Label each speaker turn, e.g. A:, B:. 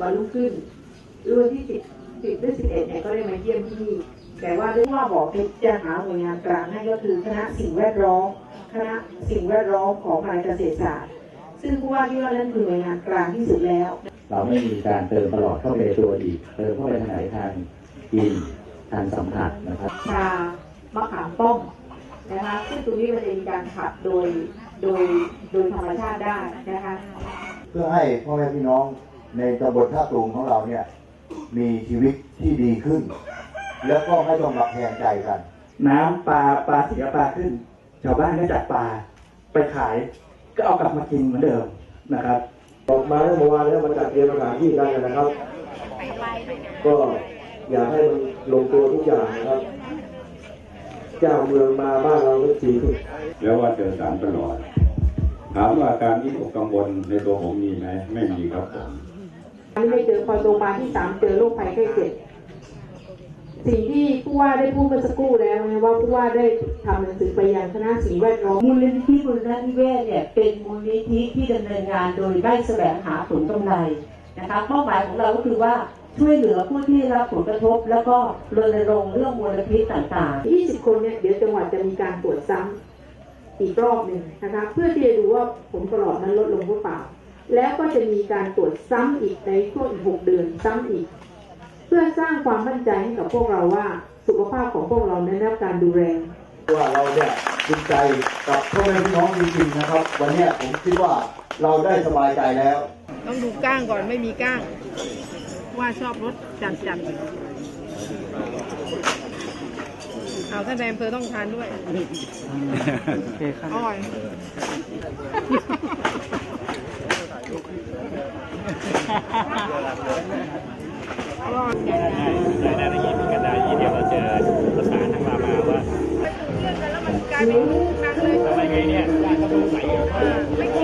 A: วันรุ่งขึ้นหรือวันที่สิบสิบหรือสิบเอ็ดเนี่ยก็ได้มาเยี่ยมที่นี่แต่ว่าเรื่องว่าบอกจะหาหน่วยงานกลางให้ก็คือคณะสิ่งแวดล้อมคณะสิ่งแวดล้อมของมหาเกษตรศาสตร์ ซึ่งผู้ว่าที่ว่านั่นคือหน่วยงานกลางที่สุดแล้ว
B: เราไม่มีการเติมตลอดเข้าไปในตัวอีกเติมเข้าไปทางไหนทางกินทางสัมผัสนะครับ
A: ชามะขามป้อมนะคะซึ่งตรงนี้มันจะมีการขับโดยโดยโดยธรรมชาติได้นะคะ
C: เพื่อให้พ่อแม่พี่น้อง ในตำบลท่าตูมของเราเนี่ย มีชีวิตที่ดีขึ้น แล้วก็ไม่ต้องมาแพงใจกัน
D: น้ำปลาปลาเสียปลาขึ้น ชาวบ้านก็จับปลาไปขาย ก็เอากลับมากินเหมือนเดิมนะครับ
E: ออกมาเมื่อวานแล้วมันจัดเตรียมสถานที่กันนะครับ ก็อยากให้มันลงตัวทุกอย่างนะครับ เจ้าเมืองมาบ้านเราทุกทีทุก
F: แล้วว่าเจอสารตลอด ถามว่าการที่ผมกังวลในตัวผมมีไหมไม่มีครับผม
A: ไม่เจอพอโรงพยาบาลที่สามเจอโรคภัยไข้เจ็บสิ่งที่ผู้ว่าได้พูดเมื่อสักครู่แล้วนะว่าผู้ว่าได้ทำหนังสือไปยังคณะสิ่งแวดล้อม
G: มูลนิธิบุรณนิเวศเนี่ยเป็นมูลนิธิที่ดำเนินงานโดยไม่แสวงหาผลกำไรนะคะเป้าหมายของเราก็คือว่าช่วยเหลือผู้ที่ได้รับผลกระทบ แล้วก็รณรงค์เรื่องมลพิษต่างๆ
A: 20 คนเนี่ยเดี๋ยวจังหวัดจะมีการตรวจซ้ำอีกรอบหนึ่งนะคะเพื่อที่จะดูว่าผลปลอดมันลดลงหรือเปล่า แล้วก็จะมีการตรวจซ้ำอีกในช่วงอีก6เดือนซ้ำอีก เพื่อสร้างความมั่นใจให้กับพวกเราว่าสุขภาพของพวกเรานั้นได้รับการดูแล
C: ว่าเราเนี่ยภูมิใจกับพ่อแม่พี่น้องจริงๆนะครับ วันเนี้ยผมคิดว่าเราได้สบายใจแล้ว
H: ต้องดูก้างก่อนไม่มีก้าง ว่าชอบรสจัดจัดเอาท่านในอำเภอต้องทานด้วยอร่อยอร่อย
I: ได้ได้ได้ยินกันได้ยินเดี๋ยวเราเจอประสานทางรามาว่า
H: แล้วมันกลายเป็นนั่งเลย
I: ทำไมไงเนี่ยญาติเขาสงสัยว่า
H: ไม่เกี่ยว